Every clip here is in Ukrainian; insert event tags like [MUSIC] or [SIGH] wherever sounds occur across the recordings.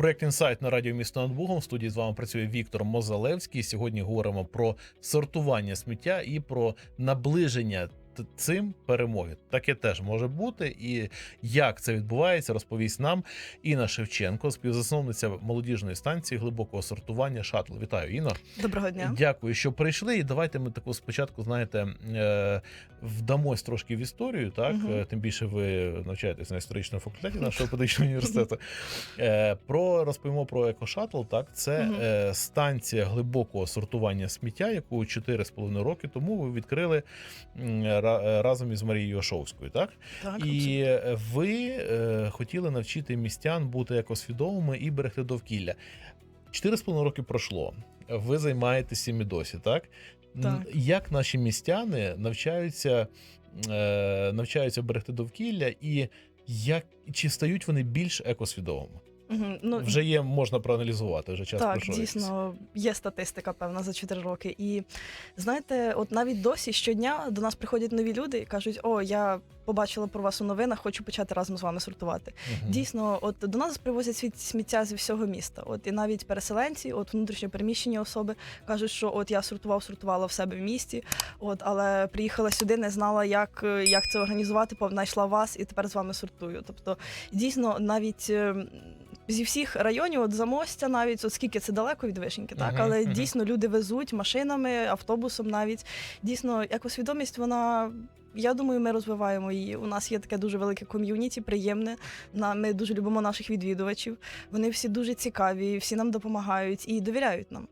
Проект інсайт на радіо місто над Бугом. В студії з вами працює Віктор Мозалевський. Сьогодні говоримо про сортування сміття і про наближення цим перемоги. Таке теж може бути. І як це відбувається, розповість нам Інна Шевченко, співзасновниця молодіжної станції глибокого сортування шатл. Вітаю, Інно. Доброго дня. Дякую, що прийшли. І давайте ми таку спочатку, знаєте, е, вдамось трошки в історію. Так. Е, тим більше ви навчаєтесь на історичному факультеті [LAUGHS] нашого педагогічного університету. Е, Про розповімо про екошатл. Так, це е, станція глибокого сортування сміття, яку 4,5 роки тому ви відкрили разом із Марією Ошовською. Так, Так, і е, ви е, хотіли навчити містян бути екосвідомими і берегти довкілля. Чотири з половиною роки пройшло. Ви займаєтеся і досі, так? Так. Як наші містяни навчаються, е, навчаються берегти довкілля, і як чи стають вони більш екосвідомими? Ну, Вже є, можна проаналізувати, вже час так, дійсно, є статистика певна за 4 роки. І знаєте, от навіть досі щодня до нас приходять нові люди і кажуть: О, я побачила про вас у новинах, хочу почати разом з вами сортувати. Мгм. Дійсно, от до нас привозять світ- сміття зі всього міста. От і навіть переселенці, от внутрішньо переміщені особи кажуть, що от я сортував, сортувала в себе в місті, от але приїхала сюди, не знала, як, як це організувати, знайшла вас і тепер з вами сортую. Тобто, дійсно, навіть. Зі всіх районів, от замостя, навіть от скільки це далеко від вишеньки, так але -huh. дійсно люди везуть машинами, автобусом навіть дійсно екосвідомість, вона я думаю, ми розвиваємо її. У нас є таке дуже велике ком'юніті, приємне. На ми дуже любимо наших відвідувачів. Вони всі дуже цікаві, всі нам допомагають і довіряють нам.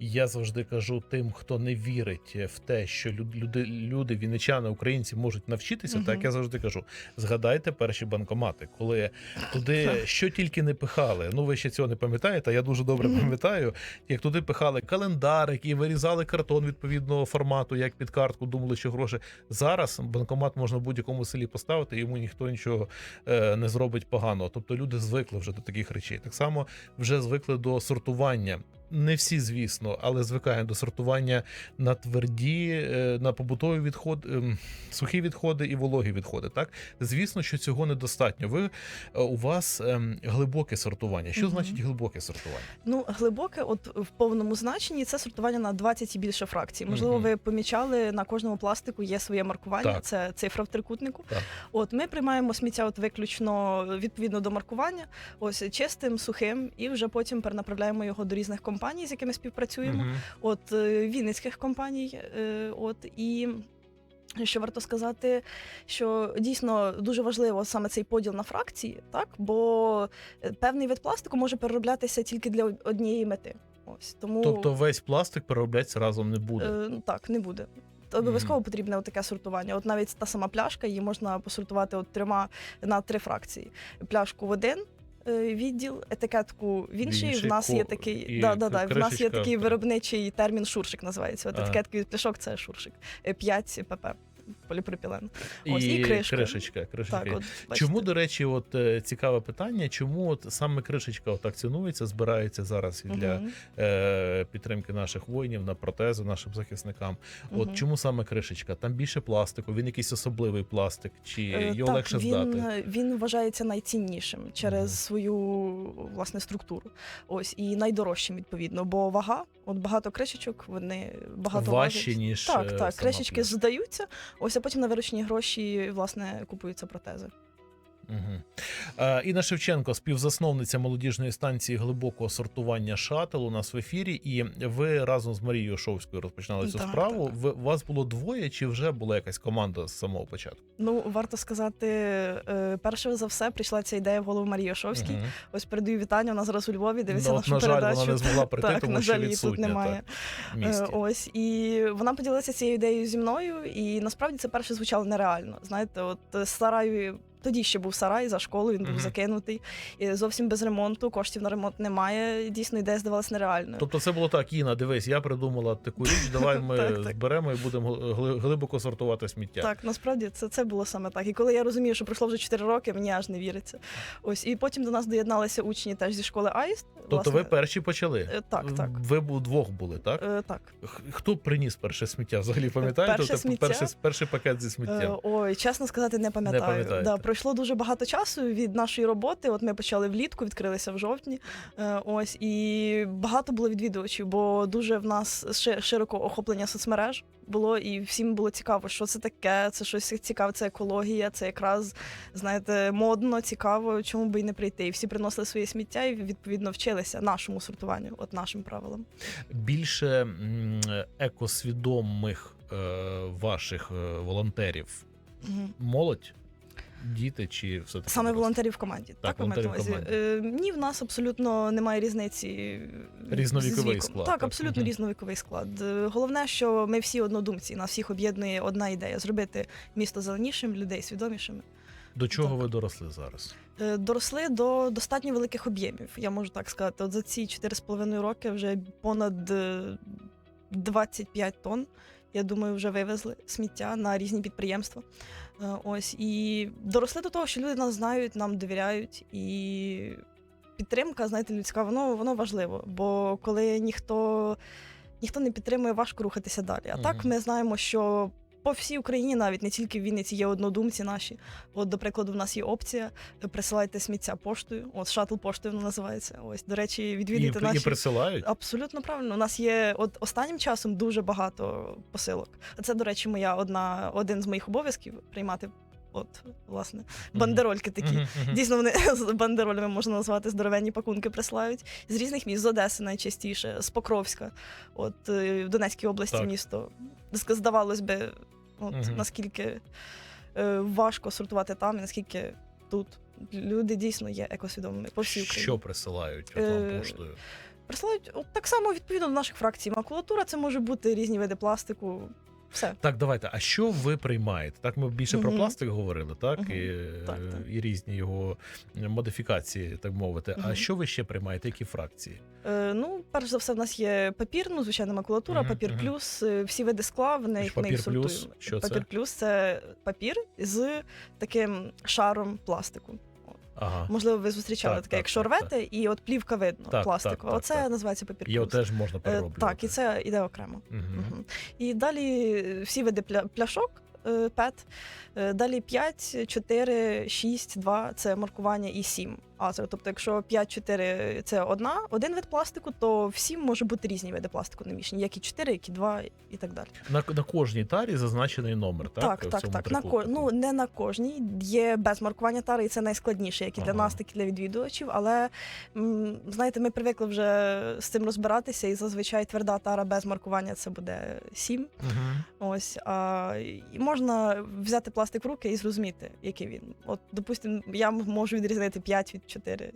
Я завжди кажу тим, хто не вірить в те, що люди, люди вінничани, українці можуть навчитися. Мгм. Так я завжди кажу: згадайте перші банкомати, коли туди що тільки не пихали. Ну ви ще цього не пам'ятаєте. Я дуже добре пам'ятаю, як туди пихали календарик і вирізали картон відповідного формату, як під картку, думали, що гроші. Зараз банкомат можна в будь-якому селі поставити, йому ніхто нічого е, не зробить поганого. Тобто люди звикли вже до таких речей. Так само вже звикли до сортування. Не всі, звісно, але звикаємо до сортування на тверді, е, на побутові відходи, ем, сухі відходи і вологі відходи. Так, звісно, що цього недостатньо. Ви е, у вас ем, глибоке сортування. Що Мгм. значить глибоке сортування? Ну, глибоке, от в повному значенні, це сортування на 20 і більше фракцій. Можливо, Мгм. ви помічали на кожному пластику є своє маркування. Так. Це цифра в трикутнику. Так. От ми приймаємо сміття от виключно відповідно до маркування, ось чистим, сухим, і вже потім перенаправляємо його до різних компаній, з якими співпрацюємо. Мгм. от е, вінницьких компаній. е, От і що варто сказати, що дійсно дуже важливо саме цей поділ на фракції, так бо е, певний вид пластику може перероблятися тільки для однієї мети. Ось тому Тобто весь пластик переробляться разом не буде. е, так не буде. Обов'язково потрібне таке сортування. От навіть та сама пляшка, її можна посортувати от трьома на три фракції. Пляшку в один. Е, Відділ, етикетку в інший. В нас є такий, і да, да, да, в нас є такий виробничий термін шуршик називається. От етикетки від пляшок це шуршик. Е, 5 pp поліпропілен. ось, і кришка. кришечка. кришечка. Так, от. Чому, до речі, от е, цікаве питання, чому от саме кришечка отак цінується, збирається зараз і для е, підтримки наших воїнів на протези нашим захисникам? От мгм. чому саме кришечка? Там більше пластику, він якийсь особливий пластик, чи Е, його так, легше він, здати? Він вважається найціннішим через Мгм. свою власне структуру. Ось і найдорожчим відповідно, бо вага, от багато кришечок, вони багато важать. ніж Так, е, так, кришечки здаються, ось потім на виручені гроші власне купуються протези. Угу. Е, Інна Шевченко, співзасновниця молодіжної станції глибокого сортування шател у нас в ефірі. І ви разом з Марією Шовською розпочинали цю Так, справу. так. Ви, у вас було двоє, чи вже була якась команда з самого початку? Ну варто сказати, е, перше за все прийшла ця ідея в голову Марії Ошовській. Мгм. Ось передаю вітання. Вона зараз у Львові дивиться Ну, нашу на жаль, передачу. вона не змогла прийти, [LAUGHS] так, тому на що жаль, її тут немає. Е, Ось і вона поділилася цією ідеєю зі мною, і насправді це перше звучало нереально. Знаєте, от е, сараю. Тоді ще був сарай за школою, він був закинутий і зовсім без ремонту. Коштів на ремонт немає. Дійсно, ідея здавалася нереальною. Тобто це було так, Інна, дивись, я придумала таку річ, давай [LAUGHS] ми Так, зберемо і будемо глибоко сортувати сміття. Так, насправді це, це було саме так. І коли я розумію, що пройшло вже 4 роки, мені аж не віриться. Ось і потім до нас доєдналися учні теж зі школи Аїст. Тобто ви перші почали? Е, так, так. Ви двох були, так? Е, так. Хто приніс перше сміття? Взагалі пам'ятаєте? Перше Тобто сміття? Перший, перший пакет зі сміттям. Е, ой, чесно сказати, не пам'ятаю. да, пройшло дуже багато часу від нашої роботи. От ми почали влітку, відкрилися в жовтні. Е, ось і багато було відвідувачів, бо дуже в нас ши- широко охоплення соцмереж було, і всім було цікаво, що це таке. Це щось цікаве, це екологія, це якраз знаєте, модно, цікаво, чому би і не прийти. І всі приносили своє сміття і відповідно вчилися нашому сортуванню, от нашим правилам. Більше екосвідомих е, ваших е, волонтерів Мгм. молодь, діти чи все таки Саме волонтерів в команді. Так, волонтерів в на? Е, Ні, в нас абсолютно немає різниці. е, Різновіковий склад, Так, так? абсолютно Мгм. різновіковий склад. Е, Головне, що ми всі однодумці, нас всіх об'єднує одна ідея зробити місто зеленішим, людей свідомішими. До чого Так. ви доросли зараз? Е, Доросли до достатньо великих об'ємів, я можу так сказати. От за ці 4,5 роки вже понад е, 25 тонн. Я думаю, вже вивезли сміття на різні підприємства. Е, Ось і доросли до того, що люди нас знають, нам довіряють, і підтримка, знаєте, людська, воно, воно важливо. Бо коли ніхто, ніхто не підтримує, важко рухатися далі. А так ми знаємо, що по всій Україні, навіть не тільки в Вінниці, є однодумці наші. От, до прикладу, в нас є опція присилайте сміття поштою. От шатл поштою воно називається. Ось, до речі, І, відвідайте і наші. присилають? Абсолютно правильно. У нас є от останнім часом дуже багато посилок. Це, до речі, моя одна один з моїх обов'язків приймати. От, власне, бандерольки такі. Дійсно, вони [LAUGHS] з бандеролями можна назвати здоровенні пакунки присилають з різних міст, з Одеси найчастіше, з Покровська, от е, в Донецькій області Так. місто. Здавалось би, от Мгм. наскільки е, важко сортувати там, і наскільки тут. Люди дійсно є екосвідомими по всій Україні. Що присилають от вам Е, поштою? Присилають от так само відповідно до наших фракцій. Макулатура це може бути різні види пластику. Все. Так, давайте. А що ви приймаєте? Так, ми більше про пластик говорили, так? І, Так, е, так. і різні його модифікації, так мовити. А що ви ще приймаєте? Які фракції? Е, ну, перш за все, в нас є папір, ну, звичайно, макулатура, папір плюс, е, всі види скла, в них, Папір плюс? Що це? папір плюс це папір з таким шаром пластику. Ага. Можливо, ви зустрічали Так, таке, так, якщо так, рвете, і от плівка видно Так, пластикова. так, так, Оце так. називається папір Його теж можна Е, перероблювати. Так, і це іде окремо. Угу. Угу. І далі всі види пля- пляшок. е, ПЕТ, Е, далі 5, 4, 6, 2 це маркування і 7 азер. Тобто, якщо 5, 4 це одна, один вид пластику, то в 7 може бути різні види пластику намішані, як і 4, як і 2 і так далі. На, на кожній тарі зазначений номер, так? Так, в так, цьому так. На ко... ну, не на кожній. Є без маркування тари, і це найскладніше, як і для Ага. нас, так і для відвідувачів. Але м, знаєте, ми привикли вже з цим розбиратися, і зазвичай тверда тара без маркування це буде 7. Мгм. Ось а і можна взяти пластик в руки і зрозуміти, який він. От, допустимо, я можу відрізнити 5 від 4.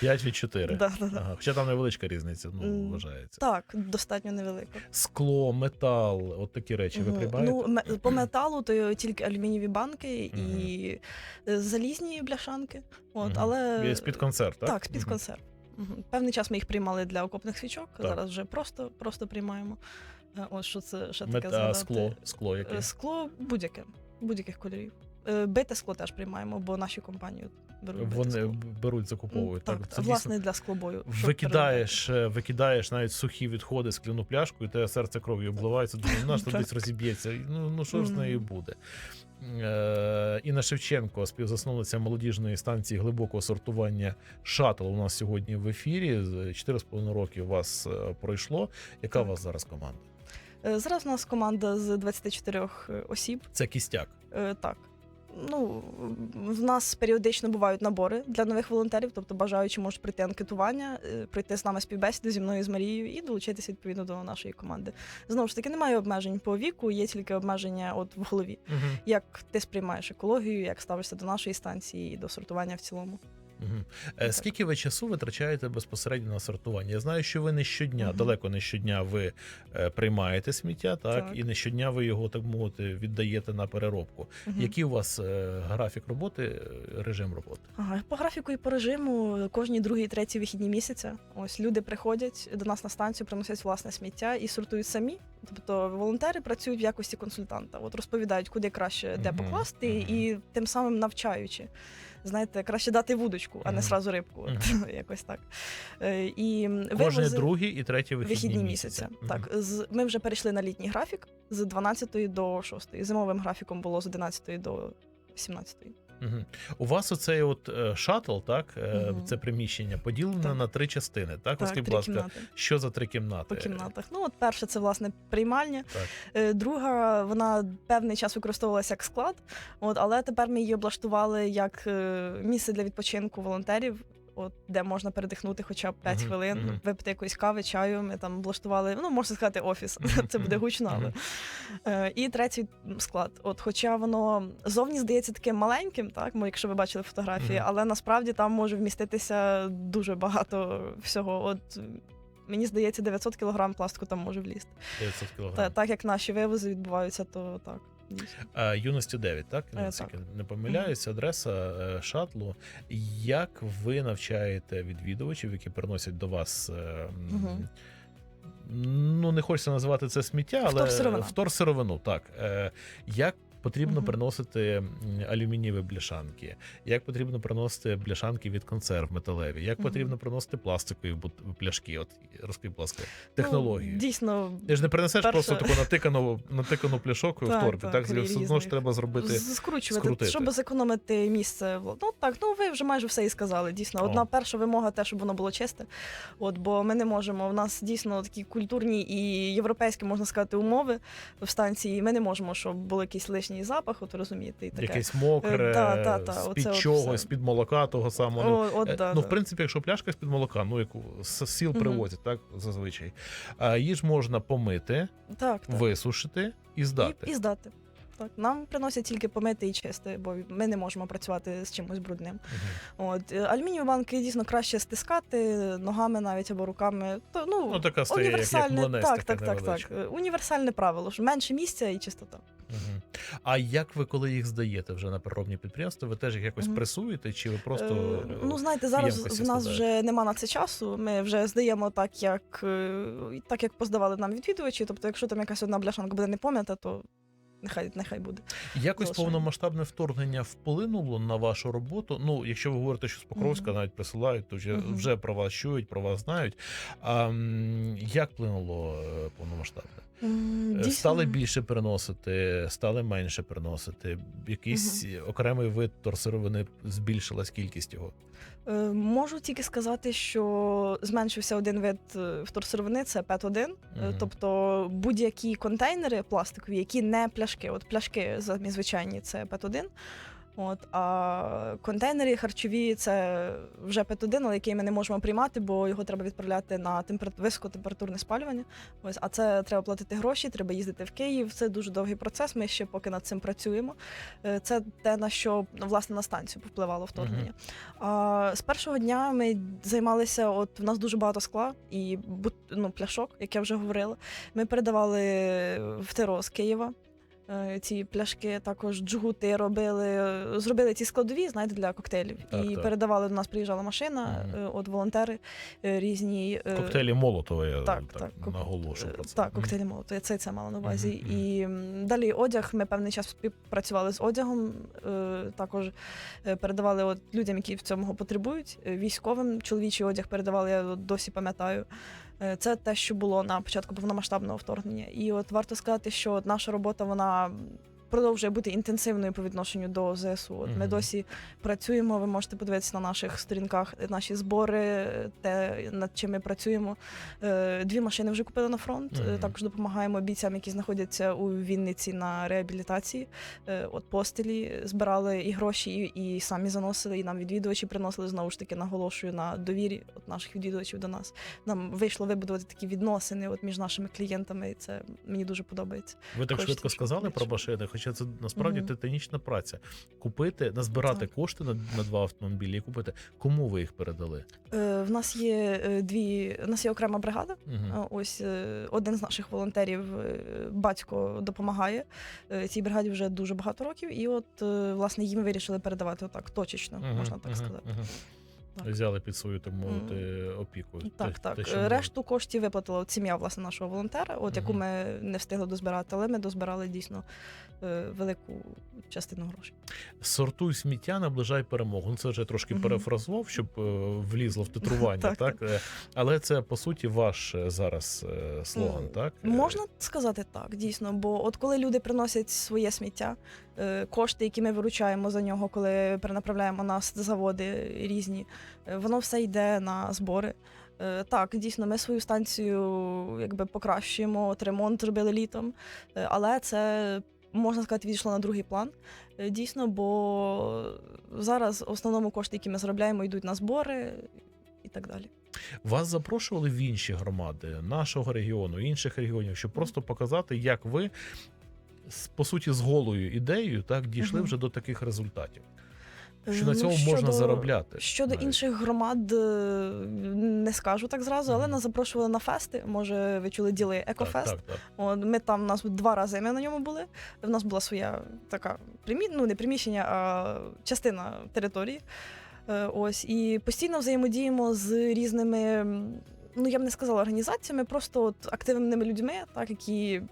5 від 4. [LAUGHS] Да, да, да. Ага. Хоча там невеличка різниця, ну, вважається. Так, достатньо невелико. Скло, метал, от такі речі ви приймаєте? Ну, ме- по [CLEARS THROAT] металу то тільки алюмінієві банки і е, залізні бляшанки. От, Мгм. але Є з-під концерт, так? так, з-під Мгм. консерв. Мгм. Певний час ми їх приймали для окопних свічок. Так. Зараз вже просто, просто приймаємо. Е, Ось що це ще таке Мет... А згадати. скло, скло яке? Е, Скло будь-яке, будь-яких кольорів. Е, Бите скло теж приймаємо, бо наші компанії от беруть Вони беруть, закуповують. так, Так, це власне для склобою. викидаєш, е, викидаєш навіть сухі відходи, скляну пляшку, і те серце кров'ю обливається. Думаю, наш тут Так. десь розіб'ється. Ну, ну що ж з нею буде? Е, Інна Шевченко, співзасновниця молодіжної станції глибокого сортування шатл. У нас сьогодні в ефірі. З 4,5 роки у вас е, пройшло. Яка у вас зараз команда? Е, Зараз у нас команда з 24 осіб. Це кістяк. Е, Так. Ну, в нас періодично бувають набори для нових волонтерів, тобто бажаючі можуть прийти анкетування, прийти з нами співбесіду зі мною з Марією і долучитися відповідно до нашої команди. Знову ж таки, немає обмежень по віку, є тільки обмеження от в голові. Угу. Як ти сприймаєш екологію, як ставишся до нашої станції і до сортування в цілому. Угу. Е, скільки ви часу витрачаєте безпосередньо на сортування? Я знаю, що ви не щодня, Мгм. далеко не щодня ви е, приймаєте сміття, так? Так. і не щодня ви його, так мовити, віддаєте на переробку. Мгм. Який у вас е, графік роботи, режим роботи? Ага, по графіку і по режиму кожні другі, треті вихідні місяця. Ось люди приходять до нас на станцію, приносять власне сміття і сортують самі. Тобто волонтери працюють в якості консультанта, от розповідають, куди краще де покласти, мгм. і тим самим навчаючи. Знаєте, краще дати вудочку, а не сразу рибку. От, [LAUGHS] якось так. Е, І Кожен вивози- другі і третій вихідні, вихідні місяця. Так, з ми вже перейшли на літній графік з 12 до 6. Зимовим графіком було з 11 до 17. Мгм. У вас оцей от е, шатл, так, угу. Це приміщення поділене Так. на три частини. Так, Так, Розкажіть, будь ласка, кімнати. що за три кімнати? По кімнатах. Ну, от перша це власне приймальня. Так. Е, Друга, вона певний час використовувалася як склад, от, але тепер ми її облаштували як місце для відпочинку волонтерів. От де можна передихнути хоча б 5 Мгм, хвилин, мгм. випити якоїсь кави, чаю. Ми там облаштували, ну можна сказати, офіс. Мгм, [LAUGHS] Це буде гучно, але. Е, і третій склад. От, хоча воно зовні здається таким маленьким, так, якщо ви бачили фотографії, але насправді там може вміститися дуже багато всього. От мені здається, 900 кілограм пластику там може влізти. 900 кг. Та, так як наші вивози відбуваються, то так. Юності 9, так? Е, Наскільки не помиляюся, адреса е, шатлу. Як ви навчаєте відвідувачів, які приносять до вас? Угу. Ну, не хочеться називати це сміття, але вторсировину, так. Е, Як потрібно Мгм. приносити алюмінієві бляшанки? Як потрібно приносити бляшанки від консерв металеві? Як Мгм. потрібно приносити пластикові пляшки? От розкажіть, будь ласка, технології. Ну, дійсно, Ти ж не принесеш перше- просто таку натикану, натикану пляшок в Так, торбі, так, так? Все одно ж треба зробити. скручувати, скрутити. щоб зекономити місце. Ну так, ну ви вже майже все і сказали. Дійсно, одна О. перша вимога, те, щоб воно було чисте. От, бо ми не можемо. У нас дійсно такі культурні і європейські, можна сказати, умови в станції. Ми не можемо, щоб був якийсь лишній запах, от розумієте, і таке. Якесь мокре, Е, та, та, та, з-під чогось, з-під молока того самого. Ну, О, от, Е, да, ну, в принципі, якщо пляшка з-під молока, ну яку з сіл угу. привозять, так зазвичай. Її ж можна помити, так, так. висушити і здати. І, і здати. Так, нам приносять тільки помити і чисти, бо ми не можемо працювати з чимось брудним. Мгм. От е, алюмінієві банки дійсно краще стискати ногами навіть або руками. То ну, Ну, така стає, як, як універсальне, так, так, так, так. Е, Універсальне правило, що менше місця і чистота. Мгм. А як ви, коли їх здаєте вже на переробні підприємства, ви теж їх якось Мгм. пресуєте, чи ви просто Е, ну знаєте, зараз в нас складаєте? вже нема на це часу. Ми вже здаємо так, як е, так, як поздавали нам відвідувачі. Тобто, якщо там якась одна бляшанка буде не пом'ята, то нехай нехай буде. Якось повномасштабне вторгнення вплинуло на вашу роботу. Ну, якщо ви говорите, що з Покровська Мгм. навіть присилають, то вже, Мгм. вже про вас чують, про вас знають. А як вплинуло е, повномасштабне? Е, дійсно- Стали більше приносити, стали менше приносити. Якийсь окремий вид торсировини збільшилась кількість його. Е, Можу тільки сказати, що зменшився один вид е, вторсировини, це ПЕТ-1. Е, Мгм. Тобто будь-які контейнери пластикові, які не пляшки. От пляшки самі звичайні це ПЕТ-1. От, а контейнери харчові це вже ПЕТ-1, але який ми не можемо приймати, бо його треба відправляти на темпер... високотемпературне спалювання. Ось, а це треба платити гроші, треба їздити в Київ. Це дуже довгий процес. Ми ще поки над цим працюємо. Е, Це те, на що власне на станцію повпливало вторгнення. А, з першого дня ми займалися. От в нас дуже багато скла і ну, пляшок, як я вже говорила. Ми передавали в ТРО з Києва. Е, Ці пляшки також джгути робили, е, зробили ці складові, знаєте, для коктейлів. Так, і так. передавали до нас, приїжджала машина, Мгм. е, от волонтери різні. Коктейлі Молотова, я так, так, так, наголошую про це. Так, коктейлі молоту. Це це мала на увазі. Мгм. І далі одяг. Ми певний час співпрацювали з одягом. Також передавали от людям, які в цьому потребують. Військовим чоловічий одяг передавали, я досі пам'ятаю. Е, Це те, що було на початку повномасштабного вторгнення. І от варто сказати, що наша робота вона. Продовжує бути інтенсивною по відношенню до ЗСУ. От Ми досі працюємо. Ви можете подивитися на наших сторінках наші збори, те над чим ми працюємо. Е, Дві машини вже купили на фронт. Е. Також допомагаємо бійцям, які знаходяться у Вінниці на реабілітації. Е, От постелі збирали і гроші, і, і самі заносили, і нам відвідувачі приносили знову ж таки, наголошую на довірі от наших відвідувачів до нас. Нам вийшло вибудувати такі відносини от між нашими клієнтами, і це мені дуже подобається. Ви так Хочеться, швидко сказали про машини, хоча це насправді Мгм. титанічна праця. Купити, назбирати Так. кошти на, на два автомобілі і купити. Кому ви їх передали? Е, В нас є е, дві, у нас є окрема бригада. А Ось е, один з наших волонтерів, батько, допомагає цій бригаді вже дуже багато років, і от власне їм вирішили передавати отак точечно, Мгм, можна так мгм, сказати. мгм. Так. взяли під свою так мовити опіку. Так, Те- так. те, Е, можна. Решту коштів виплатила от сім'я власне нашого волонтера, от яку ми не встигли дозбирати, але ми дозбирали дійсно е, велику частину грошей. Сортуй сміття, наближай перемогу. Ну, це вже трошки Мгм. перефразував, щоб е, влізло в титрування, [LAUGHS] так, Так, Е, Але це по суті ваш зараз слоган, Ну, так? Можна сказати так, дійсно. Бо от коли люди приносять своє сміття, кошти, які ми виручаємо за нього, коли перенаправляємо на с- заводи різні, воно все йде на збори. Е, Так, дійсно, ми свою станцію якби покращуємо, от ремонт робили літом, е, але це. Можна сказати, відійшло на другий план. Е, Дійсно, бо зараз в основному кошти, які ми заробляємо, йдуть на збори і так далі. Вас запрошували в інші громади нашого регіону, інших регіонів, щоб просто показати, як ви по суті з голою ідеєю так дійшли Мгм. вже до таких результатів. Е, Що на ну, цьому можна заробляти. Щодо навіть. інших громад е, не скажу так зразу, але Мгм. нас запрошували на фести. Може, ви чули діли так, Екофест. так, так. От, ми там у нас два рази ми на ньому були. В нас була своя така примі... ну, не приміщення, а частина території. Е, Ось і постійно взаємодіємо з різними. Ну, я б не сказала організаціями, просто от активними людьми, так, які,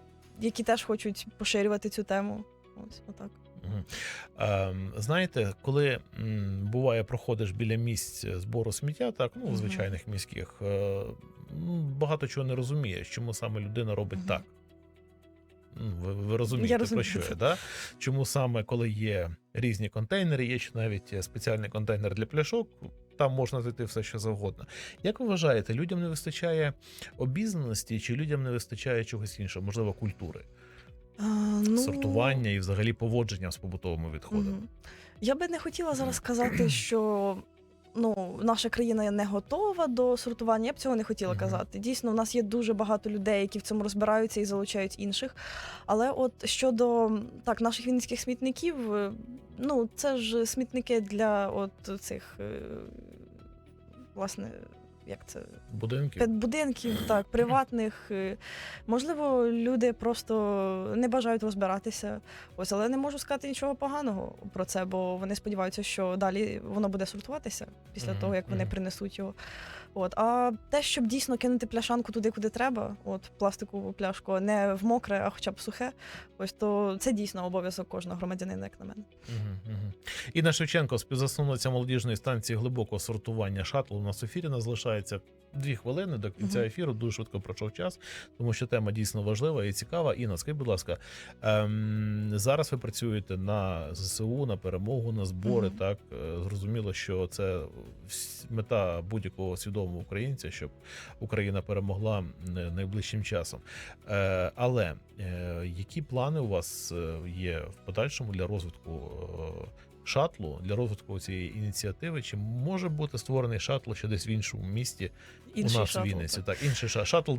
які теж хочуть поширювати цю тему. Ось отак. Ем, знаєте, коли буває, проходиш біля місць збору сміття, так ну звичайних міських, е, ну, багато чого не розумієш, чому саме людина робить так. Ну, Ви, ви розумієте, Я про що я, да? Чому саме коли є різні контейнери, є ще навіть спеціальний контейнер для пляшок, там можна знайти все, що завгодно. Як ви вважаєте, людям не вистачає обізнаності, чи людям не вистачає чогось іншого, можливо, культури, А, ну... сортування і взагалі поводження з побутовими відходами? Я би не хотіла зараз сказати, [CLEARS THROAT] що ну, наша країна не готова до сортування. Я б цього не хотіла казати. Дійсно, у нас є дуже багато людей, які в цьому розбираються і залучають інших. Але от щодо так, наших вінницьких смітників, е, ну це ж смітники для от цих. е, Власне, як це Будинки? Під будинків, [CLEARS THROAT] так, приватних. е, Можливо, люди просто не бажають розбиратися. Ось, але не можу сказати нічого поганого про це, бо вони сподіваються, що далі воно буде сортуватися після Мгм, того, як вони мгм. принесуть його. От, а те, щоб дійсно кинути пляшанку туди, куди треба, от пластикову пляшку, не в мокре, а хоча б сухе, ось то це дійсно обов'язок кожного громадянина, як на мене. Мгм, мгм. Інна Шевченко, співзасновниця молодіжної станції глибокого сортування шатлу. В ефірі нас залишається дві хвилини до кінця ефіру. Дуже швидко пройшов час, тому що тема дійсно важлива і цікава. Інна, скажіть, будь ласка, ем, зараз ви працюєте на ЗСУ, на перемогу, на збори. Мгм. Так Е, зрозуміло, що це мета будь-якого свідомого українця, щоб Україна перемогла найближчим часом. Е, але е, які плани у вас е, є в подальшому для розвитку е, шатлу, для розвитку цієї ініціативи? Чи може бути створений шатл ще десь в іншому місті Інший у нас шаттл, в Вінниці? так. Так, інший шатл,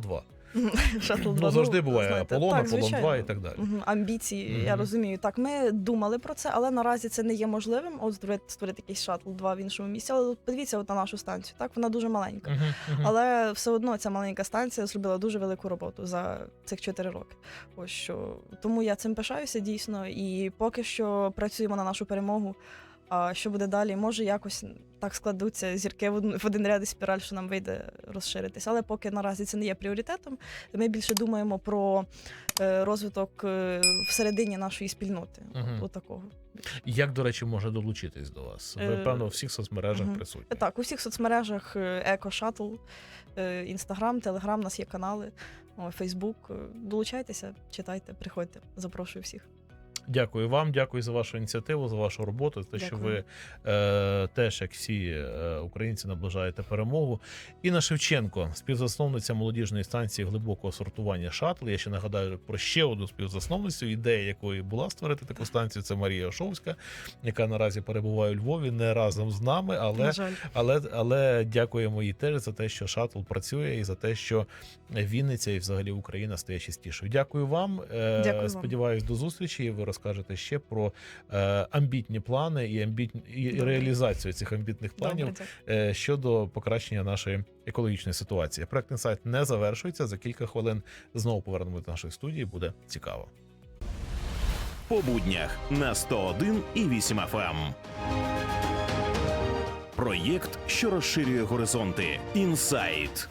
[LAUGHS] шатл 2. Ну, завжди буває знаєте, Аполлон, так, Аполлон 2 і так далі. Мгм, Амбіції, я розумію. Так, ми думали про це, але наразі це не є можливим. От створити, створити якийсь шаттл 2 в іншому місці. Але от подивіться от на нашу станцію. Так, вона дуже маленька. Мгм, мгм. Але все одно ця маленька станція зробила дуже велику роботу за цих 4 роки. Ось що тому я цим пишаюся дійсно. І поки що працюємо на нашу перемогу. А що буде далі? Може, якось так складуться зірки в один- ряд і спіраль, що нам вийде розширитися. Але поки наразі це не є пріоритетом, ми більше думаємо про е, розвиток е, всередині нашої спільноти. Мгм. От, от такого. Як, до речі, може долучитись до вас? Ви, Е, певно, у всіх соцмережах мгм. присутні. Так, у всіх соцмережах Еко Шатл, Інстаграм, Телеграм, у нас є канали, Фейсбук. Долучайтеся, читайте, приходьте. Запрошую всіх. Дякую вам, дякую за вашу ініціативу, за вашу роботу, за те, що ви е, теж, як всі е, українці, наближаєте перемогу. Інна Шевченко, співзасновниця молодіжної станції глибокого сортування шатл. Я ще нагадаю про ще одну співзасновницю, ідея якої була створити таку станцію. Це Марія Ошовська, яка наразі перебуває у Львові не разом з нами, але але, але дякуємо їй теж за те, що шатл працює, і за те, що Вінниця і взагалі Україна стає чистішою. Дякую вам. Е, Дякую вам. Сподіваюсь, до зустрічі. Ви розкажете ще про е, амбітні плани і амбітні і реалізацію цих амбітних планів добре, е, щодо покращення нашої екологічної ситуації. Проект інсайт не завершується. За кілька хвилин знову повернемо до нашої студії. Буде цікаво. по буднях на 101 і 8 FM. Проєкт, що розширює горизонти. Інсайт.